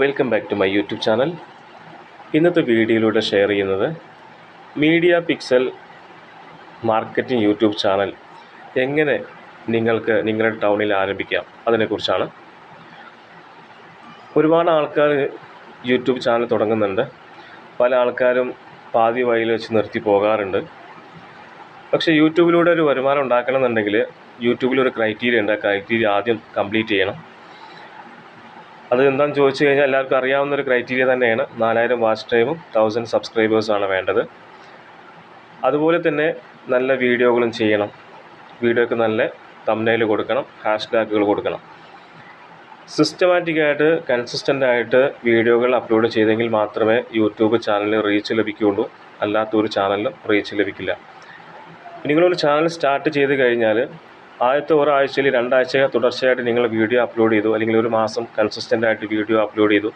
Welcome back to my YouTube channel ഇന്നത്തെ വീഡിയോയിലൂടെ share ചെയ്യുന്നത് media pixel marketing YouTube channel എങ്ങനെ നിങ്ങൾക്ക് നിങ്ങളുടെ ടൗണിൽ ആരംഭിക്കാം അതിനെക്കുറിച്ചാണ്. ഒരുപാട് ആൾക്കാർ യൂട്യൂബ് ചാനൽ തുടങ്ങുന്നുണ്ട്. പല ആൾക്കാരും പാതി വഴിയിൽ വെച്ച് നിർത്തി പോകാറുണ്ട്. പക്ഷേ യൂട്യൂബിലൂടെ ഒരു വരുമാനം ഉണ്ടാക്കണമെന്നുണ്ടെങ്കിൽ യൂട്യൂബിൽ ഒരു ക്രൈറ്റീരിയ ഉണ്ട്. ആ ക്രൈറ്റീരിയ ആദ്യം കംപ്ലീറ്റ് ചെയ്യണം. അത് എന്താണെന്ന് ചോദിച്ചു കഴിഞ്ഞാൽ എല്ലാവർക്കും അറിയാവുന്ന ഒരു ക്രൈറ്റീരിയ തന്നെയാണ്. നാലായിരം വാച്ച് ടൈമും തൗസൻഡ് സബ്സ്ക്രൈബേഴ്സാണ് വേണ്ടത്. അതുപോലെ തന്നെ നല്ല വീഡിയോകളും ചെയ്യണം. വീഡിയോയ്ക്ക് നല്ല തമ്നയിൽ കൊടുക്കണം ഹാഷ് ടാഗുകൾ കൊടുക്കണം. സിസ്റ്റമാറ്റിക്കായിട്ട് കൺസിസ്റ്റന്റ് ആയിട്ട് വീഡിയോകൾ അപ്ലോഡ് ചെയ്തെങ്കിൽ മാത്രമേ യൂട്യൂബ് ചാനലിന് റീച്ച് ലഭിക്കുകയുള്ളൂ. അല്ലാത്തൊരു ചാനലിനും റീച്ച് ലഭിക്കില്ല. നിങ്ങളൊരു ചാനൽ സ്റ്റാർട്ട് ചെയ്ത് കഴിഞ്ഞാൽ ആദ്യത്തെ ഒരാഴ്ചയിൽ രണ്ടാഴ്ച തുടർച്ചയായിട്ട് നിങ്ങൾ വീഡിയോ അപ്ലോഡ് ചെയ്തു. അല്ലെങ്കിൽ ഒരു മാസം കൺസിസ്റ്റന്റ് ആയിട്ട് വീഡിയോ അപ്ലോഡ് ചെയ്തു.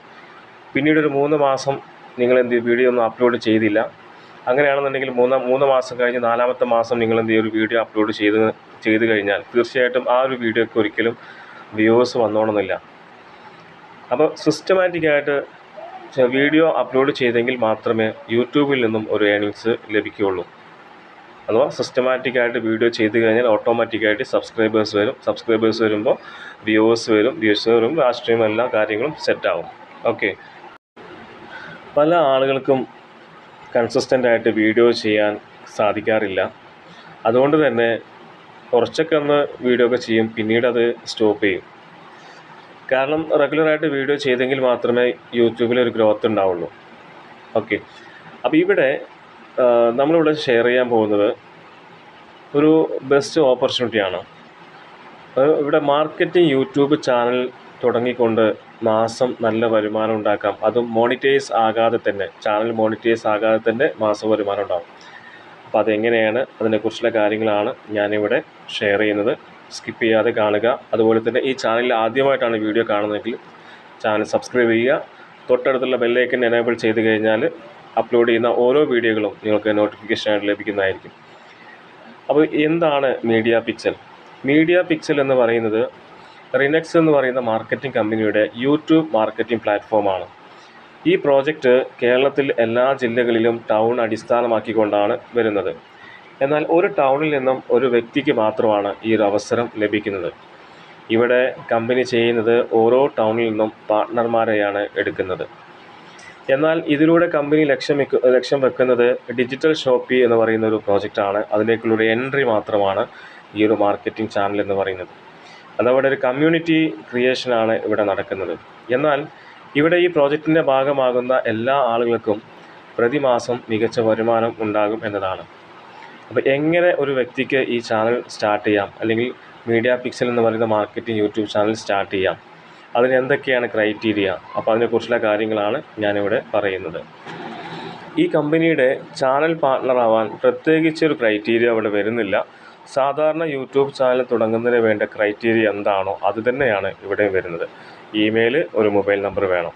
പിന്നീട് ഒരു മൂന്ന് മാസം നിങ്ങൾ എന്ത്? വീഡിയോ ഒന്നും അപ്ലോഡ് ചെയ്തില്ല. അങ്ങനെയാണെന്നുണ്ടെങ്കിൽ മൂന്ന് മൂന്ന് മാസം കഴിഞ്ഞ് നാലാമത്തെ മാസം നിങ്ങൾ എന്ത് ഒരു വീഡിയോ അപ്ലോഡ് ചെയ്ത് ചെയ്ത് കഴിഞ്ഞാൽ തീർച്ചയായിട്ടും ആ ഒരു വീഡിയോക്ക് ഒരിക്കലും വ്യൂവേഴ്സ് വന്നോണമെന്നില്ല അപ്പോൾ സിസ്റ്റമാറ്റിക്കായിട്ട് വീഡിയോ അപ്ലോഡ് ചെയ്തെങ്കിൽ മാത്രമേ യൂട്യൂബിൽ നിന്നും ഒരു ഏണിങ്സ് ലഭിക്കുകയുള്ളൂ. അഥവാ സിസ്റ്റമാറ്റിക്കായിട്ട് വീഡിയോ ചെയ്ത് കഴിഞ്ഞാൽ ഓട്ടോമാറ്റിക്കായിട്ട് സബ്സ്ക്രൈബേഴ്സ് വരും. സബ്സ്ക്രൈബേഴ്സ് വരുമ്പോൾ വ്യൂവേഴ്സ് വരും വ്യൂവേഴ്സ് വരുമ്പോൾ ആ സ്ട്രീം എല്ലാ കാര്യങ്ങളും സെറ്റാവും ഓക്കെ പല ആളുകൾക്കും കൺസിസ്റ്റന്റ് ആയിട്ട് വീഡിയോ ചെയ്യാൻ സാധിക്കാറില്ല. അതുകൊണ്ട് തന്നെ കുറച്ചൊക്കെ ഒന്ന് വീഡിയോ ഒക്കെ ചെയ്യും പിന്നീട് അത് സ്റ്റോപ്പ് ചെയ്യും. കാരണം റെഗുലറായിട്ട് വീഡിയോ ചെയ്തെങ്കിൽ മാത്രമേ യൂട്യൂബിൽ ഒരു ഗ്രോത്ത് ഉണ്ടാവുള്ളൂ. ഓക്കെ അപ്പോൾ ഇവിടെ നമ്മളിവിടെ ഷെയർ ചെയ്യാൻ പോകുന്നത് ഒരു ബെസ്റ്റ് ഓപ്പർച്യൂണിറ്റിയാണ് ഇവിടെ മാർക്കറ്റിംഗ് യൂട്യൂബ് ചാനൽ തുടങ്ങിക്കൊണ്ട് മാസം നല്ല വരുമാനം ഉണ്ടാക്കാം. അതും മോണിറ്റൈസ് ആകാതെ തന്നെ ചാനൽ മോണിറ്റൈസ് ആകാതെ തന്നെ മാസം വരുമാനം ഉണ്ടാകും അപ്പോൾ അതെങ്ങനെയാണ്? അതിനെക്കുറിച്ചുള്ള കാര്യങ്ങളാണ് ഞാനിവിടെ ഷെയർ ചെയ്യുന്നത്. സ്കിപ്പ് ചെയ്യാതെ കാണുക. അതുപോലെ തന്നെ ഈ ചാനലിൽ ആദ്യമായിട്ടാണ് വീഡിയോ കാണുന്നതെങ്കിൽ ചാനൽ സബ്സ്ക്രൈബ് ചെയ്യുക. തൊട്ടടുത്തുള്ള ബെല്ലൈക്കൻ എനേബിൾ ചെയ്ത് കഴിഞ്ഞാൽ അപ്ലോഡ് ചെയ്യുന്ന ഓരോ വീഡിയോകളും നിങ്ങൾക്ക് നോട്ടിഫിക്കേഷനായിട്ട് ലഭിക്കുന്നതായിരിക്കും. അപ്പോൾ എന്താണ് മീഡിയ പിക്സൽ മീഡിയ പിക്സൽ എന്ന് പറയുന്നത് റിനക്സ് എന്ന് പറയുന്ന മാർക്കറ്റിംഗ് കമ്പനിയുടെ യൂട്യൂബ് മാർക്കറ്റിംഗ് പ്ലാറ്റ്ഫോമാണ് ഈ പ്രോജക്റ്റ് കേരളത്തിൽ എല്ലാ ജില്ലകളിലും ടൗൺ അടിസ്ഥാനമാക്കിക്കൊണ്ടാണ് വരുന്നത്. എന്നാൽ ഒരു ടൗണിൽ നിന്നും ഒരു വ്യക്തിക്ക് മാത്രമാണ് ഈ ഒരു അവസരം ലഭിക്കുന്നത്. ഇവിടെ കമ്പനി ചെയ്യുന്നത് ഓരോ ടൗണിൽ നിന്നും പാർട്ട്ണർമാരെയാണ് എടുക്കുന്നത്. എന്നാൽ ഇതിലൂടെ കമ്പനി ലക്ഷ്യം ലക്ഷ്യം വെക്കുന്നത് ഡിജിറ്റൽ ഷോപ്പി എന്ന് പറയുന്ന ഒരു പ്രോജക്റ്റാണ് അതിലേക്കുള്ള ഒരു എൻട്രി മാത്രമാണ് ഈ ഒരു മാർക്കറ്റിംഗ് ചാനൽ എന്ന് പറയുന്നത്. അതവിടെ ഒരു കമ്മ്യൂണിറ്റി ക്രിയേഷനാണ് ഇവിടെ നടക്കുന്നത്. എന്നാൽ ഇവിടെ ഈ പ്രോജക്റ്റിന്റെ ഭാഗമാകുന്ന എല്ലാ ആളുകൾക്കും പ്രതിമാസം മികച്ച വരുമാനം ഉണ്ടാകും എന്നതാണ്. അപ്പോൾ എങ്ങനെ ഒരു വ്യക്തിക്ക് ഈ ചാനൽ സ്റ്റാർട്ട് ചെയ്യാം? അല്ലെങ്കിൽ മീഡിയ പിക്സൽ എന്ന് പറയുന്ന മാർക്കറ്റിംഗ് യൂട്യൂബ് ചാനൽ സ്റ്റാർട്ട് ചെയ്യാം? അതിന് എന്തൊക്കെയാണ് ക്രൈറ്റീരിയ അപ്പോൾ അതിനെക്കുറിച്ചുള്ള കാര്യങ്ങളാണ് ഞാനിവിടെ പറയുന്നത്. ഈ കമ്പനിയുടെ ചാനൽ പാർട്ണറാവാൻ പ്രത്യേകിച്ച് ഒരു ക്രൈറ്റീരിയ അവിടെ വരുന്നില്ല. സാധാരണ യൂട്യൂബ് ചാനൽ തുടങ്ങുന്നതിന് വേണ്ട ക്രൈറ്റീരിയ എന്താണോ അത് തന്നെയാണ് ഇവിടെ വരുന്നത്. ഇമെയിൽ ഒരു മൊബൈൽ നമ്പർ വേണം.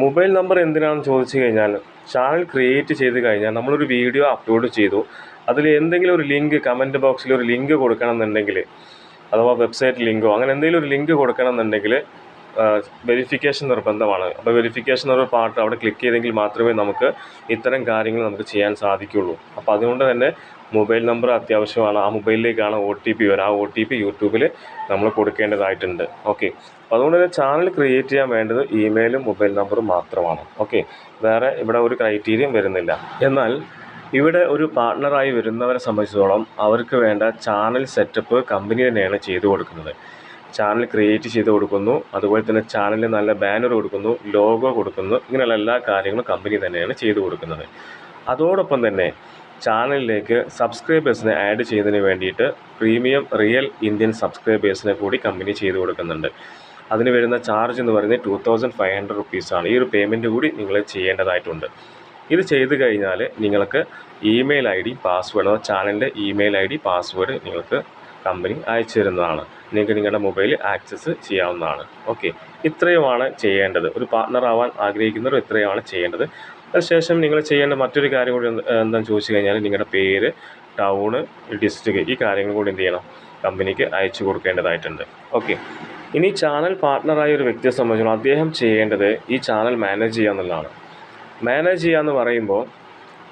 മൊബൈൽ നമ്പർ എന്തിനാണെന്ന് ചോദിച്ചു കഴിഞ്ഞാൽ ചാനൽ ക്രിയേറ്റ് ചെയ്ത് കഴിഞ്ഞാൽ നമ്മളൊരു വീഡിയോ അപ്ലോഡ് ചെയ്തു. അതിൽ എന്തെങ്കിലും ഒരു ലിങ്ക് കമന്റ് ബോക്സിൽ ഒരു ലിങ്ക് കൊടുക്കണം എന്നുണ്ടെങ്കിൽ അഥവാ വെബ്സൈറ്റ് ലിങ്കോ അങ്ങനെ എന്തെങ്കിലും ഒരു ലിങ്ക് കൊടുക്കണം എന്നുണ്ടെങ്കിൽ വെരിഫിക്കേഷൻ നിർബന്ധമാണ്. അപ്പോൾ വെരിഫിക്കേഷൻ എന്നൊരു പാർട്ട് അവിടെ ക്ലിക്ക് ചെയ്തെങ്കിൽ മാത്രമേ നമുക്ക് ഇത്തരം കാര്യങ്ങൾ നമുക്ക് ചെയ്യാൻ സാധിക്കുകയുള്ളൂ അപ്പോൾ അതുകൊണ്ട് തന്നെ മൊബൈൽ നമ്പർ അത്യാവശ്യമാണ്. ആ മൊബൈലിലേക്കാണ് ഒ ടി പി വരിക. ആ ഒ ടി പി യൂട്യൂബിൽ നമ്മൾ കൊടുക്കേണ്ടതായിട്ടുണ്ട്. ഓക്കെ അപ്പോൾ അതുകൊണ്ട് തന്നെ ചാനൽ ക്രിയേറ്റ് ചെയ്യാൻ വേണ്ടത് ഇമെയിലും മൊബൈൽ നമ്പറും മാത്രമാണ്. ഓക്കെ വേറെ ഇവിടെ ഒരു ക്രൈറ്റീരിയം വരുന്നില്ല. എന്നാൽ ഇവിടെ ഒരു പാർട്ട്ണറായി വരുന്നവരെ സംബന്ധിച്ചിടത്തോളം അവർക്ക് വേണ്ട ചാനൽ സെറ്റപ്പ് കമ്പനി തന്നെയാണ് ചെയ്തു കൊടുക്കുന്നത്. ചാനൽ ക്രിയേറ്റ് ചെയ്ത് കൊടുക്കുന്നു. അതുപോലെ തന്നെ ചാനലിന് നല്ല ബാനർ കൊടുക്കുന്നു ലോഗോ കൊടുക്കുന്നു. ഇങ്ങനെയുള്ള എല്ലാ കാര്യങ്ങളും കമ്പനി തന്നെയാണ് ചെയ്തു കൊടുക്കുന്നത്. അതോടൊപ്പം തന്നെ ചാനലിലേക്ക് സബ്സ്ക്രൈബേഴ്സിനെ ആഡ് ചെയ്യുന്നതിന് വേണ്ടിയിട്ട് പ്രീമിയം റിയൽ ഇന്ത്യൻ സബ്സ്ക്രൈബേഴ്സിനെ കൂടി കമ്പനി ചെയ്തു കൊടുക്കുന്നുണ്ട്. അതിന് വരുന്ന ചാർജ് എന്ന് പറയുന്നത് ടു തൗസൻഡ് ഫൈവ് ഹൺഡ്രഡ് റുപ്പീസാണ് ഈ ഒരു പേയ്മെന്റ് കൂടി നിങ്ങൾ ചെയ്യേണ്ടതായിട്ടുണ്ട്. ഇത് ചെയ്തു കഴിഞ്ഞാൽ നിങ്ങൾക്ക് ഇമെയിൽ ഐ ഡി പാസ്വേഡ് ചാനലിന്റെ ഇമെയിൽ ഐ ഡി പാസ്വേഡ് നിങ്ങൾക്ക് കമ്പനി അയച്ചു തരുന്നതാണ്. നിങ്ങൾക്ക് നിങ്ങളുടെ മൊബൈലിൽ ആക്സസ് ചെയ്യാവുന്നതാണ്. ഓക്കെ ഇത്രയുമാണ് ചെയ്യേണ്ടത്. ഒരു പാർട്ണർ ആവാൻ ആഗ്രഹിക്കുന്നവർ ഇത്രയുമാണ് ചെയ്യേണ്ടത്. അതിനുശേഷം നിങ്ങൾ ചെയ്യേണ്ട മറ്റൊരു കാര്യം കൂടി എന്ത്- എന്താണെന്ന് ചോദിച്ചു കഴിഞ്ഞാൽ നിങ്ങളുടെ പേര് ടൗണ് ഡിസ്ട്രിക്റ്റ് ഈ കാര്യങ്ങൾ കൂടി എന്ത് ചെയ്യണം? കമ്പനിക്ക് അയച്ചു കൊടുക്കേണ്ടതായിട്ടുണ്ട്. ഓക്കെ ഇനി ചാനൽ പാർട്ട്ണറായ ഒരു വ്യക്തിയെ സംബന്ധിച്ചിടത്തോളം അദ്ദേഹം ചെയ്യേണ്ടത് ഈ ചാനൽ മാനേജ് ചെയ്യുക എന്നുള്ളതാണ്. മാനേജ് ചെയ്യുക എന്ന് പറയുമ്പോൾ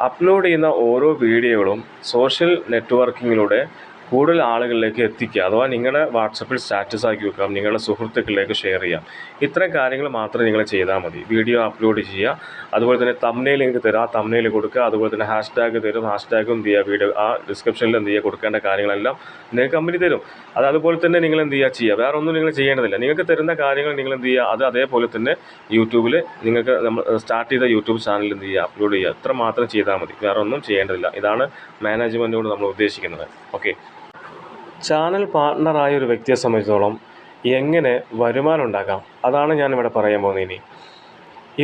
അപ്ലോഡ് ചെയ്യുന്ന ഓരോ വീഡിയോകളും സോഷ്യൽ നെറ്റ്വർക്കിങ്ങിലൂടെ കൂടുതൽ ആളുകളിലേക്ക് എത്തിക്കുക. അഥവാ നിങ്ങളുടെ വാട്സപ്പിൽ സ്റ്റാറ്റസ് ആക്കി വെക്കാം നിങ്ങളുടെ സുഹൃത്തുക്കളിലേക്ക് ഷെയർ ചെയ്യാം. ഇത്തരം കാര്യങ്ങൾ മാത്രം നിങ്ങൾ ചെയ്താൽ മതി. വീഡിയോ അപ്ലോഡ് ചെയ്യുക. അതുപോലെ തന്നെ തമ്നയിൽ നിങ്ങൾക്ക് തരാം. ആ തമ്നയിൽ കൊടുക്കുക. അതുപോലെ തന്നെ ഹാഷ് ടാഗ് തരും. ഹാഷ് ടാഗും എന്ത് ചെയ്യുക? വീഡിയോ ആ ഡിസ്ക്രിപ്ഷനിൽ എന്ത് ചെയ്യുക? കൊടുക്കേണ്ട കാര്യങ്ങളെല്ലാം നിങ്ങൾക്ക് കമ്പനി തരും. അത് അതുപോലെ തന്നെ നിങ്ങൾ എന്ത് ചെയ്യുക? ചെയ്യുക. വേറെ ഒന്നും നിങ്ങൾ ചെയ്യേണ്ടതില്ല. നിങ്ങൾക്ക് തരുന്ന കാര്യങ്ങൾ നിങ്ങൾ എന്ത് ചെയ്യുക? അത് അതേപോലെ തന്നെ യൂട്യൂബിൽ നിങ്ങൾക്ക് നമ്മൾ സ്റ്റാർട്ട് ചെയ്ത യൂട്യൂബ് ചാനലിൽ എന്ത് ചെയ്യുക? അപ്ലോഡ് ചെയ്യുക. ഇത്ര മാത്രം ചെയ്താൽ മതി. വേറെ ഒന്നും ചെയ്യേണ്ടതില്ല. ഇതാണ് മാനേജ്മെന്റിനോട് നമ്മൾ ഉദ്ദേശിക്കുന്നത്. ഓക്കെ ചാനൽ പാർട്ട്ണറായ ഒരു വ്യക്തിയെ സംബന്ധിച്ചിടത്തോളം എങ്ങനെ വരുമാനം ഉണ്ടാക്കാം? അതാണ് ഞാനിവിടെ പറയാൻ പോകുന്നത് ഇനി.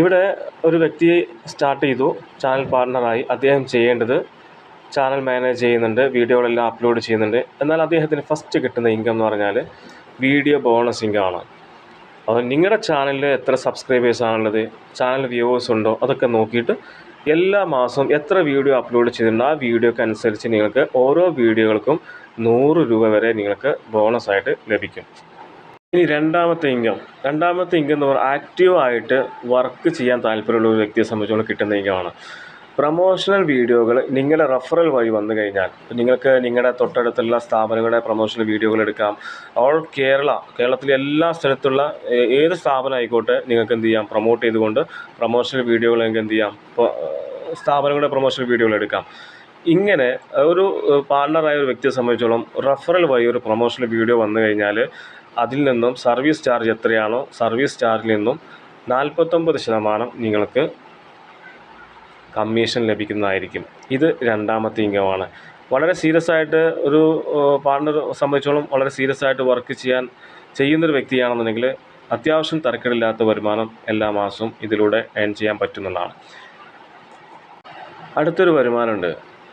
ഇവിടെ ഒരു വ്യക്തി സ്റ്റാർട്ട് ചെയ്തു ചാനൽ പാർട്ട്ണറായി അദ്ദേഹം ചെയ്യേണ്ടത് ചാനൽ മാനേജ് ചെയ്യുന്നുണ്ട് വീഡിയോകളെല്ലാം അപ്ലോഡ് ചെയ്യുന്നുണ്ട്. എന്നാൽ അദ്ദേഹത്തിന് ഫസ്റ്റ് കിട്ടുന്ന ഇൻകം എന്ന് പറഞ്ഞാൽ വീഡിയോ ബോണസ് ഇൻകം ആണ്. അപ്പോൾ നിങ്ങളുടെ ചാനലിൽ എത്ര സബ്സ്ക്രൈബേഴ്സ് ആണുള്ളത് ചാനൽ വ്യൂവേഴ്സ് ഉണ്ടോ അതൊക്കെ നോക്കിയിട്ട് എല്ലാ മാസവും എത്ര വീഡിയോ അപ്ലോഡ് ചെയ്തിട്ടുണ്ട് ആ വീഡിയോക്ക് അനുസരിച്ച് നിങ്ങൾക്ക് ഓരോ വീഡിയോകൾക്കും നൂറ് രൂപ വരെ നിങ്ങൾക്ക് ബോണസായിട്ട് ലഭിക്കും. ഇനി രണ്ടാമത്തെ ഇൻകം രണ്ടാമത്തെ ഇൻകം എന്ന് പറഞ്ഞാൽ ആക്റ്റീവായിട്ട് വർക്ക് ചെയ്യാൻ താല്പര്യമുള്ള ഒരു വ്യക്തിയെ സംബന്ധിച്ചോളം കിട്ടുന്ന ഇൻകമാണ് പ്രൊമോഷണൽ വീഡിയോകൾ നിങ്ങളുടെ റഫറൽ വഴി വന്നു കഴിഞ്ഞാൽ നിങ്ങൾക്ക് നിങ്ങളുടെ തൊട്ടടുത്തുള്ള സ്ഥാപനങ്ങളുടെ പ്രൊമോഷണൽ വീഡിയോകൾ എടുക്കാം. ഓൾ കേരള കേരളത്തിലെ എല്ലാ സ്ഥലത്തുള്ള ഏത് സ്ഥാപനം ആയിക്കോട്ടെ നിങ്ങൾക്ക് എന്ത് ചെയ്യാം? പ്രൊമോട്ട് ചെയ്തുകൊണ്ട് പ്രൊമോഷണൽ വീഡിയോകൾ നിങ്ങൾക്ക് എന്ത് ചെയ്യാം? സ്ഥാപനങ്ങളുടെ പ്രൊമോഷണൽ വീഡിയോകൾ എടുക്കാം. ഇങ്ങനെ ഒരു പാർട്ണറായ ഒരു വ്യക്തിയെ സംബന്ധിച്ചോളം റഫറൽ വഴി ഒരു പ്രൊമോഷണൽ വീഡിയോ വന്നു കഴിഞ്ഞാൽ അതിൽ നിന്നും സർവീസ് ചാർജ് എത്രയാണോ സർവീസ് ചാർജിൽ നിന്നും നാൽപ്പത്തൊമ്പത് ശതമാനം നിങ്ങൾക്ക് കമ്മീഷൻ ലഭിക്കുന്നതായിരിക്കും. ഇത് രണ്ടാമത്തെ ഇൻകമാണ് വളരെ സീരിയസ് ആയിട്ട് ഒരു പാർട്ണർ സംബന്ധിച്ചോളം വളരെ സീരിയസ് ആയിട്ട് വർക്ക് ചെയ്യാൻ ചെയ്യുന്നൊരു വ്യക്തിയാണെന്നുണ്ടെങ്കിൽ അത്യാവശ്യം തരക്കേടില്ലാത്ത വരുമാനം എല്ലാ മാസവും ഇതിലൂടെ ഏൺ ചെയ്യാൻ പറ്റുന്നതാണ്. അടുത്തൊരു വരുമാനമുണ്ട്.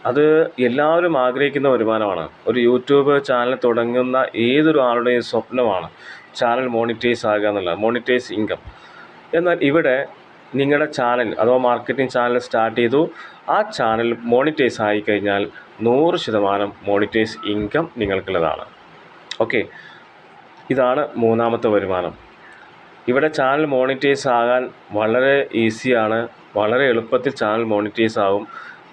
അത് എല്ലാവരും ആഗ്രഹിക്കുന്ന വരുമാനമാണ്. ഒരു യൂട്യൂബ് ചാനൽ തുടങ്ങുന്ന ഏതൊരു ആളുടെയും സ്വപ്നമാണ് ചാനൽ മോണിറ്റൈസ് ആകുക എന്നുള്ളത് മോണിറ്റൈസ് ഇൻകം എന്നാൽ ഇവിടെ നിങ്ങളുടെ ചാനൽ അഥവാ മാർക്കറ്റിംഗ് ചാനൽ സ്റ്റാർട്ട് ചെയ്തു ആ ചാനൽ മോണിറ്റൈസ് ആയിക്കഴിഞ്ഞാൽ നൂറ് ശതമാനം മോണിറ്റൈസ് ഇൻകം നിങ്ങൾക്കുള്ളതാണ്. ഓക്കെ ഇതാണ് മൂന്നാമത്തെ വരുമാനം. ഇവിടെ ചാനൽ മോണിറ്റൈസ് ആകാൻ വളരെ ഈസിയാണ് വളരെ എളുപ്പത്തിൽ ചാനൽ മോണിറ്റൈസ് ആകും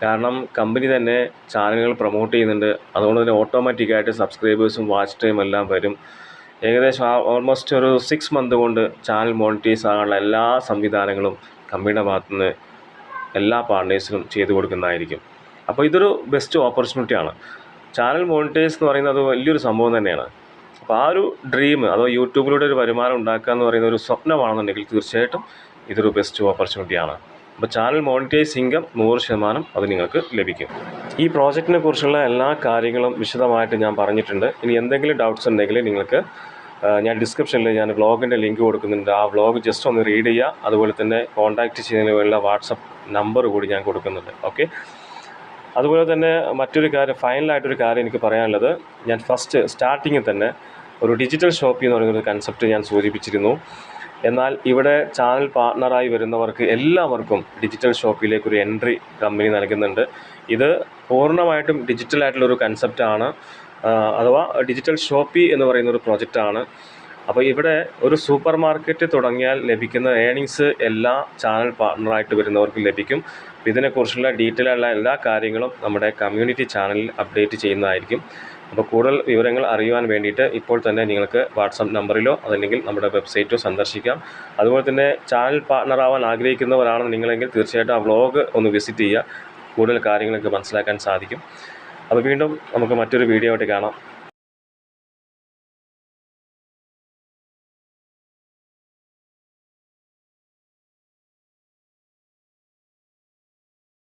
കാരണം കമ്പനി തന്നെ ചാനലുകൾ പ്രൊമോട്ട് ചെയ്യുന്നുണ്ട്. അതുകൊണ്ട് തന്നെ ഓട്ടോമാറ്റിക്കായിട്ട് സബ്സ്ക്രൈബേഴ്സും വാച്ച് ടൈം എല്ലാം വരും. ഏകദേശം ഓൾമോസ്റ്റ് ഒരു സിക്സ് മന്ത് കൊണ്ട് ചാനൽ മോണിറ്റൈസ് ആകാനുള്ള എല്ലാ സംവിധാനങ്ങളും കമ്പനിയുടെ ഭാഗത്തുനിന്ന് എല്ലാ പാർട്ട്നേഴ്സിനും ചെയ്തു കൊടുക്കുന്നതായിരിക്കും. അപ്പോൾ ഇതൊരു ബെസ്റ്റ് ഓപ്പർച്യൂണിറ്റിയാണ് ചാനൽ മോണിറ്റൈസ് എന്ന് പറയുന്നത് വലിയൊരു സംഭവം തന്നെയാണ്. അപ്പോൾ ആ ഒരു ഡ്രീം അതോ യൂട്യൂബിലൂടെ ഒരു വരുമാനം ഉണ്ടാക്കുക എന്ന് പറയുന്ന ഒരു സ്വപ്നമാണെന്നുണ്ടെങ്കിൽ തീർച്ചയായിട്ടും ഇതൊരു ബെസ്റ്റ് ഓപ്പർച്യൂണിറ്റിയാണ് അപ്പോൾ ചാനൽ മോണിറ്റൈസ് ഇൻകം നൂറ് ശതമാനം അത് നിങ്ങൾക്ക് ലഭിക്കും. ഈ പ്രോജക്റ്റിനെ കുറിച്ചുള്ള എല്ലാ കാര്യങ്ങളും വിശദമായിട്ട് ഞാൻ പറഞ്ഞിട്ടുണ്ട്. ഇനി എന്തെങ്കിലും ഡൗട്ട്സ് ഉണ്ടെങ്കിൽ നിങ്ങൾക്ക് ഞാൻ ഡിസ്ക്രിപ്ഷനിൽ ഞാൻ വ്ളോഗിന്റെ ലിങ്ക് കൊടുക്കുന്നുണ്ട്. ആ വ്ളോഗ് ജസ്റ്റ് ഒന്ന് റീഡ് ചെയ്യുക. അതുപോലെ തന്നെ കോൺടാക്റ്റ് ചെയ്യുന്നതിന് വേണ്ടിയുള്ള വാട്സപ്പ് നമ്പർ കൂടി ഞാൻ കൊടുക്കുന്നുണ്ട്. ഓക്കെ? അതുപോലെ തന്നെ മറ്റൊരു കാര്യം ഫൈനലായിട്ടൊരു കാര്യം എനിക്ക് പറയാനുള്ളത്. ഞാൻ ഫസ്റ്റ് സ്റ്റാർട്ടിങ്ങിൽ തന്നെ ഒരു ഡിജിറ്റൽ ഷോപ്പ് എന്ന് പറയുന്ന ഒരു കൺസെപ്റ്റ് ഞാൻ സൂചിപ്പിച്ചിരുന്നു. എന്നാൽ ഇവിടെ ചാനൽ പാർട്ണറായി വരുന്നവർക്ക് എല്ലാവർക്കും ഡിജിറ്റൽ ഷോപ്പിലേക്ക് ഒരു എൻട്രി കമ്പനി നൽകുന്നുണ്ട്. ഇത് പൂർണമായിട്ടും ഡിജിറ്റലായിട്ടുള്ളൊരു കൺസെപ്റ്റാണ് അഥവാ ഡിജിറ്റൽ ഷോപ്പി എന്ന് പറയുന്ന ഒരു പ്രോജക്റ്റാണ് അപ്പോൾ ഇവിടെ ഒരു സൂപ്പർ മാർക്കറ്റ് തുടങ്ങിയാൽ ലഭിക്കുന്ന ഏണിങ്സ് എല്ലാ ചാനൽ പാർട്ണറായിട്ട് വരുന്നവർക്ക് ലഭിക്കും. ഇതിനെക്കുറിച്ചുള്ള ഡീറ്റെയിൽ ആയുള്ള എല്ലാ കാര്യങ്ങളും നമ്മുടെ കമ്മ്യൂണിറ്റി ചാനലിൽ അപ്ഡേറ്റ് ചെയ്യുന്നതായിരിക്കും. അപ്പോൾ കൂടുതൽ വിവരങ്ങൾ അറിയുവാൻ വേണ്ടിയിട്ട് ഇപ്പോൾ തന്നെ നിങ്ങൾക്ക് വാട്സപ്പ് നമ്പറിലോ അതല്ലെങ്കിൽ നമ്മുടെ വെബ്സൈറ്റോ സന്ദർശിക്കാം. അതുപോലെ തന്നെ ചാനൽ പാർട്ട്ണറാവാൻ ആഗ്രഹിക്കുന്നവരാണ് നിങ്ങളെങ്കിൽ തീർച്ചയായിട്ടും ആ വ്ളോഗ് ഒന്ന് വിസിറ്റ് ചെയ്യുക. കൂടുതൽ കാര്യങ്ങളൊക്കെ മനസ്സിലാക്കാൻ സാധിക്കും. അപ്പോൾ വീണ്ടും നമുക്ക് മറ്റൊരു വീഡിയോ ആയിട്ട് കാണാം.